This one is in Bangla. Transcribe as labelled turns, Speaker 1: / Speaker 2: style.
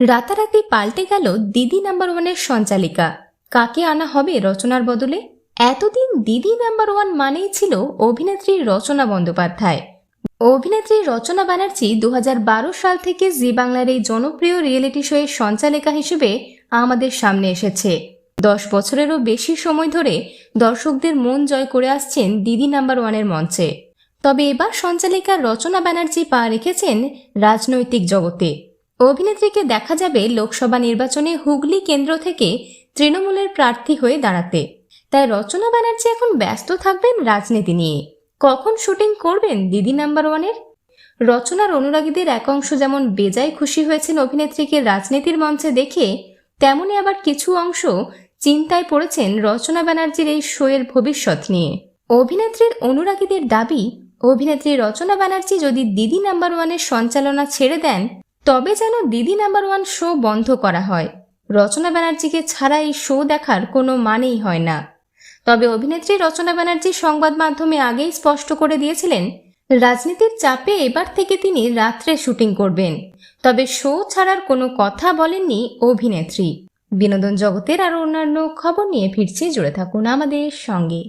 Speaker 1: রাতারাতি পাল্টে গেল দিদি নাম্বার ওয়ানের সঞ্চালিকা। কাকে আনা হবে রচনার বদলে? এতদিন দিদি নাম্বার ওয়ান মানেই ছিল অভিনেত্রী রচনা বন্দ্যোপাধ্যায়। অভিনেত্রী রচনা ব্যানার্জি দু সাল থেকে জি বাংলার এই জনপ্রিয় রিয়েলিটি শোয়ের সঞ্চালিকা হিসেবে আমাদের সামনে এসেছে। দশ বছরেরও বেশি সময় ধরে দর্শকদের মন জয় করে আসছেন দিদি নাম্বার ওয়ানের মঞ্চে। তবে এবার সঞ্চালিকা রচনা ব্যানার্জি পা রেখেছেন রাজনৈতিক জগতে। অভিনেত্রীকে দেখা যাবে লোকসভা নির্বাচনে হুগলি কেন্দ্র থেকে তৃণমূলের প্রার্থী হয়ে দাঁড়াতে। তাই রচনা ব্যানার্জি এখন ব্যস্ত থাকবেন রাজনীতি নিয়ে। কখন শুটিং করবেন দিদি নাম্বার ওয়ানের? রচনার অনুরাগীদের এক অংশ যেমন বেজায় খুশি হয়েছেন অভিনেত্রীকে রাজনীতির মঞ্চে দেখে, তেমনি আবার কিছু অংশ চিন্তায় পড়েছেন রচনা ব্যানার্জির এই শোয়ের ভবিষ্যৎ নিয়ে। অভিনেত্রীর অনুরাগীদের দাবি, অভিনেত্রী রচনা ব্যানার্জি যদি দিদি নাম্বার ওয়ানের সঞ্চালনা ছেড়ে দেন তবে যেন দিদি নাম্বার ওয়ান শো বন্ধ করা হয়। রচনা ব্যানার্জিকে ছাড়া এই শো দেখার কোনো মানেই হয় না। তবে অভিনেত্রী রচনা ব্যানার্জি সংবাদ মাধ্যমে আগেই স্পষ্ট করে দিয়েছিলেন, রাজনীতির চাপে এবার থেকে তিনি রাত্রে শুটিং করবেন। তবে শো ছাড়ার কোনো কথা বলেননি অভিনেত্রী। বিনোদন জগতের আরও অন্যান্য খবর নিয়ে ফিরছি, জুড়ে থাকুন আমাদের সঙ্গে।